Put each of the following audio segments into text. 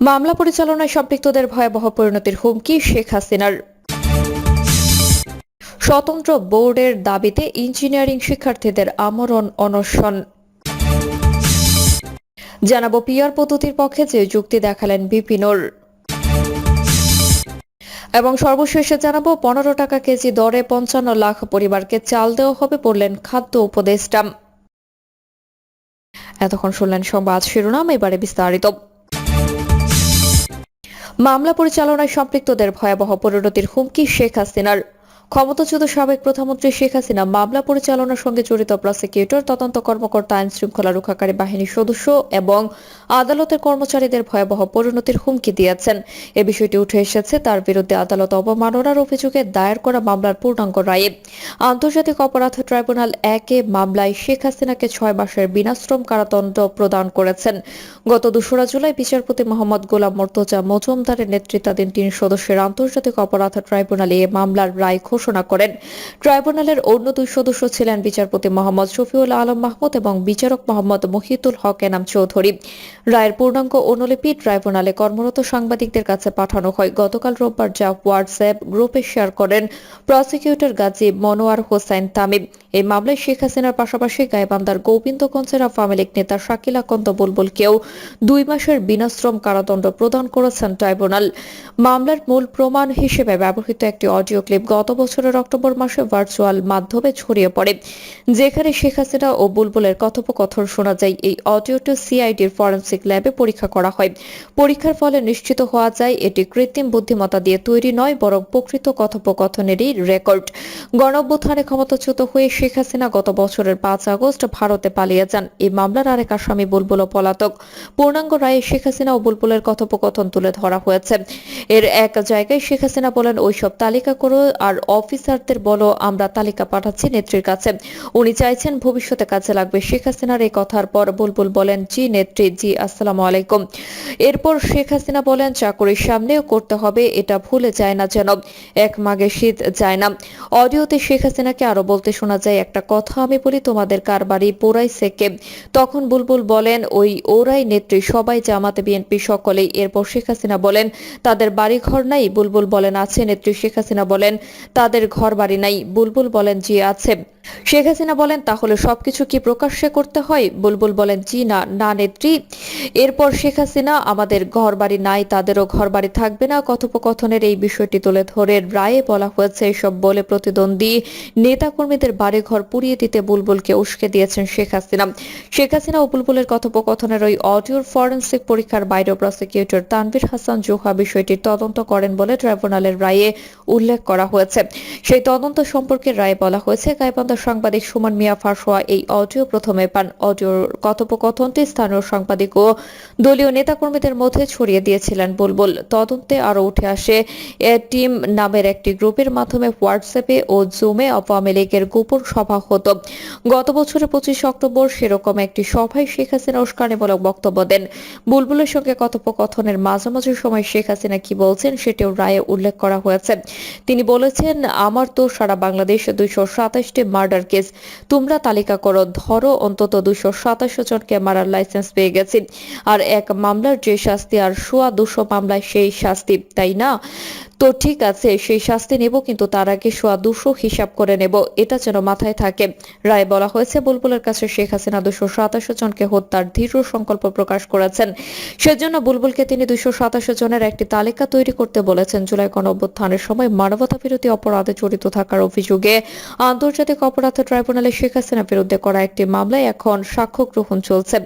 মামলা পরিচালনায় সম্পৃক্তদের ভয়াবহ পরিণতির হুমকি শেখ হাসিনার। স্বতন্ত্র বোর্ডের দাবিতে ইঞ্জিনিয়ারিং শিক্ষার্থীদের আমরণ অনশন। জানাব পিয়ার পদ্ধতির পক্ষে যে যুক্তি দেখালেন বিপিনুর। এবং সর্বশেষে জানাব পনেরো টাকা কেজি দরে পঞ্চান্ন লাখ পরিবারকে চাল দেওয়া হবে বললেন খাদ্য উপদেষ্টা। এতক্ষণ শুনলেন সংবাদ শিরোনাম, এবারে বিস্তারিত। মামলা পরিচালনায় সম্পৃক্তদের ভয়াবহ পরিণতির হুমকি শেখ হাসিনার। ক্ষমতাচ্যুত সাবেক প্রধানমন্ত্রী শেখ হাসিনা মামলা পরিচালনার সঙ্গে জড়িত প্রসিকিউটর, তদন্ত কর্মকর্তা আইন শৃঙ্খলা রক্ষাকারী বাহিনীর সদস্য এবং আদালতের কর্মচারীদের ভয়াবহ পরিণতির হুমকি দিয়েছেন। এ বিষয়টি উঠে এসেছে তার বিরুদ্ধে আদালত অবমাননার অভিযোগে দায়ের করা মামলার পূর্ণাঙ্গ রায়ে। আন্তর্জাতিক অপরাধ ট্রাইব্যুনাল একে মামলায় শেখ হাসিনাকে ছয় মাসের বিনাশ্রম কারাদণ্ড প্রদান করেছেন। গত দোসরা জুলাই বিচারপতি মোহাম্মদ গোলাম মর্তজা মজুমদারের নেতৃত্বাধীন তিন সদস্যের আন্তর্জাতিক অপরাধ ট্রাইব্যুনালে এ মামলার রায় ঘোষণা করেন। ট্রাইব্যুনালের অন্য দুই সদস্য ছিলেন বিচারপতি মোহাম্মদ শফিউল আলম মাহমুদ এবং বিচারক মোহাম্মদ মহিতুল হক এনাম চৌধুরী। রায়ের পূর্ণাঙ্গ অনুলিপি ট্রাইব্যুনালে কর্মরত সাংবাদিকদের কাছে পাঠানো হয়। গতকাল রোববার যা হোয়াটসঅ্যাপ গ্রুপে শেয়ার করেন প্রসিকিউটর গাজী মনোয়ার হোসেন তামিম। এই মামলায় শেখ হাসিনার পাশাপাশি গাইবান্ধার গোবিন্দগঞ্জের আওয়ামী লীগ নেতা শাকিল আকন্দ বুলবুলকেও দুই মাসের বিনাশ্রম কারাদণ্ড প্রদান করেছেন ট্রাইব্যুনাল। মামলার মূল প্রমাণ হিসেবে ব্যবহৃত একটি অডিও ক্লিপ গত বছরের অক্টোবর মাসে ভার্চুয়াল মাধ্যমে ছড়িয়ে পড়ে। যেখানে শেখ হাসিনা ও বুলবুলের কথোপকথন শোনা যায়, এই অডিওটি সিআইডির ফরেন্সিক ল্যাবে পরীক্ষা করা হয়। পরীক্ষার ফলে নিশ্চিত হওয়া যায়, এটি কৃত্রিম বুদ্ধিমত্তা দিয়ে তৈরি নয়, বরং প্রকৃত কথোপকথনেরই রেকর্ড গণঅভ্যুত্থানে ক্ষমতাচ্যুত হয়ে শেখ হাসিনা গত বছরের পাঁচ আগস্ট ভারতে পালিয়ে যান। এই মামলার আরেক আসামি বুলবুল ও পলাতক। পূর্ণাঙ্গ রায়ে শেখ হাসিনা ও বুলবুলের কথোপকথন তুলে ধরা হয়েছে। এর এক জায়গায় শেখ হাসিনা বলেন, ওইসব তালিকা করো আর অফিসারদের বলো, আমরা তালিকা পাঠাচ্ছি নেত্রীর কাছে। উনি চাইছেন ভবিষ্যতে কাজে লাগবে। শেখ হাসিনার এই কথার পর বুলবুল বলেন, জি নেত্রী, জি, আসসালামু আলাইকুম। এরপর শেখ হাসিনা বলেন, চাকরির সামনেও করতে হবে, এটা ভুলে যায় না যেন। এক মাগে শীত যায় না। অডিওতে শেখ হাসিনাকে আরও বলতে শোনা যায়, একটা কথা আমি বলি, তোমাদের কার বাড়ি পোড়াইছে কে তখন বুলবুল বলেন, ওই ওরাই নেত্রী, সবাই জামাতে, বিএনপি সকলেই। এরপর শেখ হাসিনা বলেন, তাদের বাড়ি ঘর নাই? বুলবুল বলেন, আছে নেত্রী। শেখ হাসিনা বলেন তাদের ঘর বাড়ি নাই। বুলবুল বলেন যে আছে। শেখ হাসিনা বলেন, তাহলে সবকিছু কি প্রকাশ্যে করতে হয়? বুলবুল বলেন, জি না না নেত্রী। এরপর শেখ হাসিনা, আমাদের ঘর বাড়ি নাই, তাদেরও ঘর বাড়ি থাকবে না। কথোপকথনের এই বিষয়টি তুলে ধরে রায়ে বলা হয়েছে, এসব বলে প্রতিদ্বন্দ্বী নেতাকর্মীদের বাড়ি ঘর পুড়িয়ে দিতে বুলবুলকে উস্কে দিয়েছেন শেখ হাসিনা। শেখ হাসিনা ও বুলবুলের কথোপকথনের ওই অডিওর ফরেন্সিক পরীক্ষার বাইরে প্রসিকিউটর তানভীর হাসান জোহা বিষয়টি তদন্ত করেন বলে ট্রাইব্যুনালের রায়ে উল্লেখ করা হয়েছে। সেই তদন্ত সম্পর্কে রায়ে বলা হয়েছে গাইবান্ধা সাংবাদিক সুমন মিয়া ফাঁসোয়া এই অডিও প্রথমে পান অডিওর কথোপকথনটি স্থানীয় সাংবাদিক ও দলীয় নেতাকর্মীদের মধ্যে ছড়িয়ে দিয়েছিলেন বুলবুল। তদন্তে আরও উঠে আসে, এ টিম নামের একটি গ্রুপের মাধ্যমে হোয়াটসঅ্যাপে ও জুমে আওয়ামী লীগের গোপন সভা হতো। গত বছরের পঁচিশ অক্টোবর সেরকম একটি সভায় শেখ হাসিনা উস্কানিমূলক বক্তব্য দেন। বুলবুলের সঙ্গে কথোপকথনের মাঝামাঝি সময় শেখ হাসিনা কি বলছেন সেটিও রায়ে উল্লেখ করা হয়েছে। তিনি বলেছেন, আমার তো সারা বাংলাদেশে দুইশো সাতাশটি মার্ডার কেস। তোমরা তালিকা করো, ধরো অন্তত দুশো সাতাশ জনকে মারার লাইসেন্স পেয়ে গেছি। আর এক মামলার যে শাস্তি আর সোয়া দুশো মামলায় সেই শাস্তি, তাই না? তো ঠিক আছে, সেই শাস্তি নেব, কিন্তু তার আগে সোয়া দুশো হিসাব করে নেব, এটা যেন মাথায় থাকে। রায় বলা হয়েছে, বুলবুলের কাছে শেখ হাসিনা দুশো সাতাশ জনকে হত্যার দৃঢ় সংকল্প প্রকাশ করেছেন। সেজন্য বুলবুলকে তিনি দুশো সাতাশ জনের একটি তালিকা তৈরি করতে বলেছেন। জুলাই গণ অভ্যুত্থানের সময় মানবতা বিরোধী অপরাধে জড়িত থাকার অভিযোগে আন্তর্জাতিক অপরাধ ট্রাইব্যুনালে শেখ হাসিনার বিরুদ্ধে করা একটি মামলায় এখন সাক্ষ্য গ্রহণ চলছে।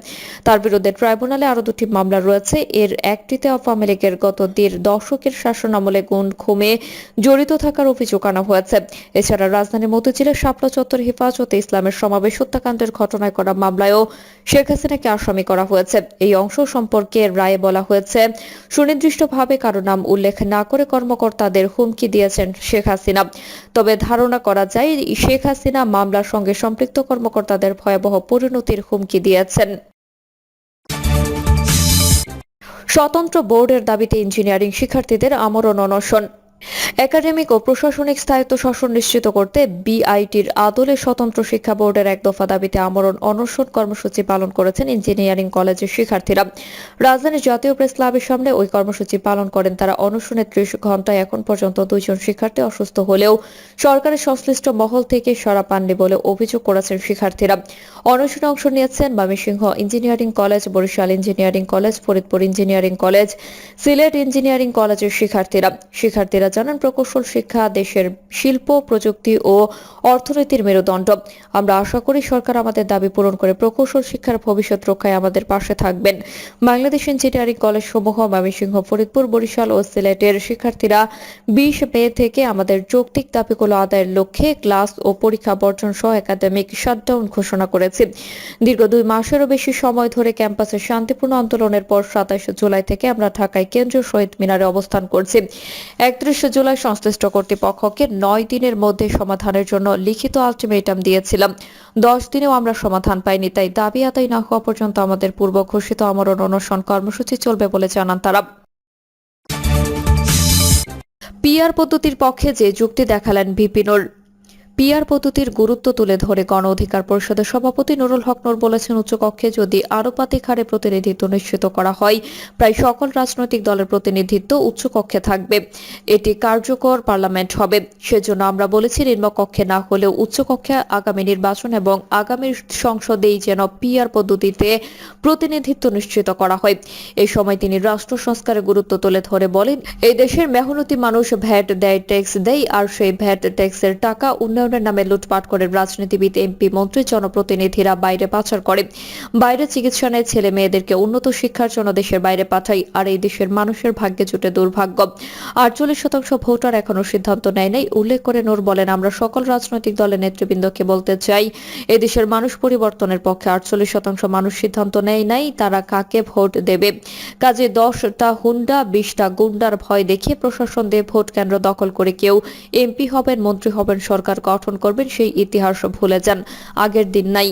তার বিরুদ্ধে ট্রাইব্যুনালে আরও দুটি মামলা রয়েছে। এর একটিতে আওয়ামী লীগের গত দেড় দশকের শাসন আমলে গুণ খুমে জড়িত থাকার অভিযোগ আনা হয়েছে। এছাড়া রাজধানীর মতিঝিলের শাপলা চত্বর হেফাজতে ইসলামের সমাবেশ হত্যাকাণ্ডের ঘটনায় করা মামলায়ও শেখ হাসিনাকে আসামি করা হয়েছে। এই অংশ সম্পর্কে রায়ে বলা হয়েছে, সুনির্দিষ্টভাবে কারও নাম উল্লেখ না করে কর্মকর্তাদের হুমকি দিয়েছেন শেখ হাসিনা। তবে ধারণা করা যায়, শেখ হাসিনা মামলার সঙ্গে সম্পৃক্ত কর্মকর্তাদের ভয়াবহ পরিণতির হুমকি দিয়েছেন। স্বতন্ত্র বোর্ডের দাবিতে ইঞ্জিনিয়ারিং শিক্ষার্থীদের আমরণ অনশন। একাডেমিক ও প্রশাসনিক স্থায়িত্ব শাসন নিশ্চিত করতে বিআইটির আদলে স্বতন্ত্র শিক্ষা বোর্ডের এক দফা দাবিতে আমরণ অনশন কর্মসূচি পালন করেছেন ইঞ্জিনিয়ারিং কলেজের শিক্ষার্থীরা। রাজধানীর জাতীয় প্রেস ক্লাবের সামনে ওই কর্মসূচি পালন করেন তারা। অনশনে ত্রিশ ঘন্টায় এখন পর্যন্ত দুইজন শিক্ষার্থী অসুস্থ হলেও সরকারের সংশ্লিষ্ট মহল থেকে সরা পাননি বলে অভিযোগ করেছেন শিক্ষার্থীরা। অনশনে অংশ নিয়েছেন Mymensingh engineering college, Barishal engineering college, Faridpur engineering college, Sylhet engineering কলেজের শিক্ষার্থীরা। শিক্ষার্থীরা জানান, প্রকৌশল শিক্ষা, দেশের শিল্প, প্রযুক্তি ও অর্থনীতির মেরুদণ্ড। আমরা আশা করি সরকার আমাদের দাবি পূরণ করে প্রকৌশল শিক্ষার ভবিষ্যৎ রক্ষায় আমাদের পাশে থাকবেন। বাংলাদেশ ইঞ্জিনিয়ারিং কলেজ সমূহ ময়মনসিংহ, ফরিদপুর, বরিশাল ও সিলেটের শিক্ষার্থীরা বিশ মে থেকে আমাদের যৌক্তিক দাবিগুলো আদায়ের লক্ষ্যে ক্লাস ও পরীক্ষা বর্জন সহ একাডেমিক শাটডাউন ঘোষণা করেছে। দীর্ঘ দুই মাসেরও বেশি সময় ধরে ক্যাম্পাসে শান্তিপূর্ণ আন্দোলনের পর সাতাশ জুলাই থেকে আমরা ঢাকায় কেন্দ্রীয় শহীদ মিনারে অবস্থান করছি। একত্রিশে জুলাই সংশ্লিষ্ট কর্তৃপক্ষকে নয় দিনের মধ্যে সমাধানের জন্য লিখিত আলটিমেটাম দিয়েছিলাম। দশ দিনেও আমরা সমাধান পাইনি, তাই দাবি আদায় না হওয়া পর্যন্ত আমাদের পূর্ব ঘোষিত আমরণ অনশন কর্মসূচি চলবে বলে জানান তারা। পিআর পদ্ধতির পক্ষে যে যুক্তি দেখালেন বিপিনুর পিআর পদ্ধতির গুরুত্ব তুলে ধরে গণ অধিকার পরিষদের সভাপতি নুরুল হক নূর বলেছেন, উচ্চকক্ষে যদি আনুপাতিক হারে প্রতিনিধিত্ব নিশ্চিত করা হয়, প্রায় সকল রাজনৈতিক দলের প্রতিনিধিত্ব উচ্চকক্ষে থাকবে। এটি কার্যকর পার্লামেন্ট হবে। সেজন্য আমরা বলেছি, নিম্নকক্ষে না হলেও উচ্চকক্ষে আগামী নির্বাচন এবং আগামী সংসদেই যেন পিআর পদ্ধতিতে প্রতিনিধিত্ব নিশ্চিত করা হয়। এই সময় তিনি রাষ্ট্র সংস্কারের গুরুত্ব তুলে ধরে বলেন, এই দেশের মেহনতি মানুষ ভ্যাট দেয়, ট্যাক্স দেয়, আর সেই ভ্যাট, ট্যাক্সের টাকা উন্নয়নের নামে লুটপাট করে রাজনীতিবিদ এমপি মন্ত্রী জনপ্রতিনিধিরা বাইরে পাচার করে। বাইরে চিকিৎসা নেয় ছেলে মেয়েদেরকে। উন্নত শিক্ষার জন্য দেশের বাইরে পাঠাই আর এই দেশের মানুষের ভাগ্যে জুটে দুর্ভাগ্য। আটচল্লিশ শতাংশ ভোটার এখনও সিদ্ধান্ত নেয় নাই। উল্লেখ করে নূর বলেন, আমরা সকল রাজনৈতিক দলের নেতৃবৃন্দকে বলতে চাই এদেশের মানুষ পরিবর্তনের পক্ষে আটচল্লিশ শতাংশ মানুষ সিদ্ধান্ত নেয় নাই, তারা কাকে ভোট দেবে? কাজে দশটা হুন্ডা, বিশটা গুন্ডার ভয় দেখিয়ে প্রশাসন দিয়ে ভোট কেন্দ্র দখল করে কেউ এমপি হবেন, মন্ত্রী হবেন, সরকার গঠন করবেন, সেই ইতিহাস ভুলে যান আগের দিন নাই।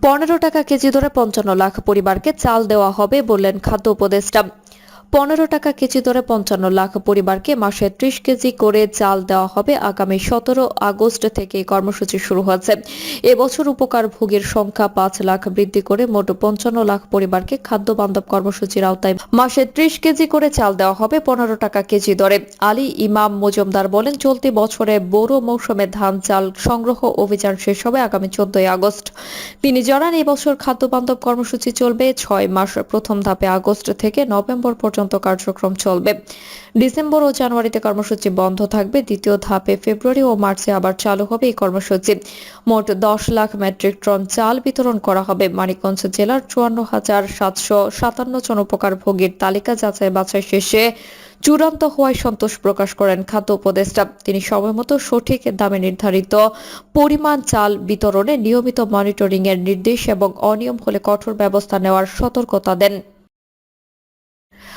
পনেরো টাকা কেজি দরে পঞ্চান্ন লাখ পরিবারকে চাল দেওয়া হবে বললেন খাদ্য উপদেষ্টা। পনেরো টাকা কেজি দরে পঞ্চান্ন লাখ পরিবারকে মাসে ত্রিশ কেজি করে চাল দেওয়া হবে আগামী সতেরো আগস্ট থেকে কর্মসূচি শুরু হয়েছে। এবছর উপকার ভোগীর সংখ্যা পাঁচ লাখ বৃদ্ধি করে মোট পঞ্চান্ন লাখ পরিবারকে খাদ্য বান্ধব কর্মসূচির আওতায় মাসে ত্রিশ কেজি করে চাল দেওয়া হবে পনেরো টাকা কেজি দরে। আলী ইমাম মজুমদার বলেন, চলতি বছরে বোরো মৌসুমে ধান চাল সংগ্রহ অভিযান শেষ হবে আগামী চোদ্দই আগস্ট। তিনি জানান, এবছর খাদ্য বান্ধব কর্মসূচি চলবে, ছয় মাস প্রথম ধাপে আগস্ট থেকে নভেম্বর পর্যন্ত কার্যক্রম চলবে। ডিসেম্বর ও জানুয়ারিতে কর্মসূচি বন্ধ থাকবে। দ্বিতীয় ধাপে ফেব্রুয়ারি ও মার্চে আবার চালু হবে এই কর্মসূচি। মোট দশ লাখ মেট্রিক টন চাল বিতরণ করা হবে। মানিকগঞ্জ জেলার চুয়ান্ন হাজার সাতশো সাতান্ন জন উপকারভোগীর তালিকা যাচাই বাছাই শেষে চূড়ান্ত হওয়ায় সন্তোষ প্রকাশ করেন খাদ্য উপদেষ্টা। তিনি সময়মতো সঠিক দামে নির্ধারিত পরিমাণ চাল বিতরণে নিয়মিত মনিটরিং এর নির্দেশ এবং অনিয়ম হলে কঠোর ব্যবস্থা নেওয়ার সতর্কতা দেন।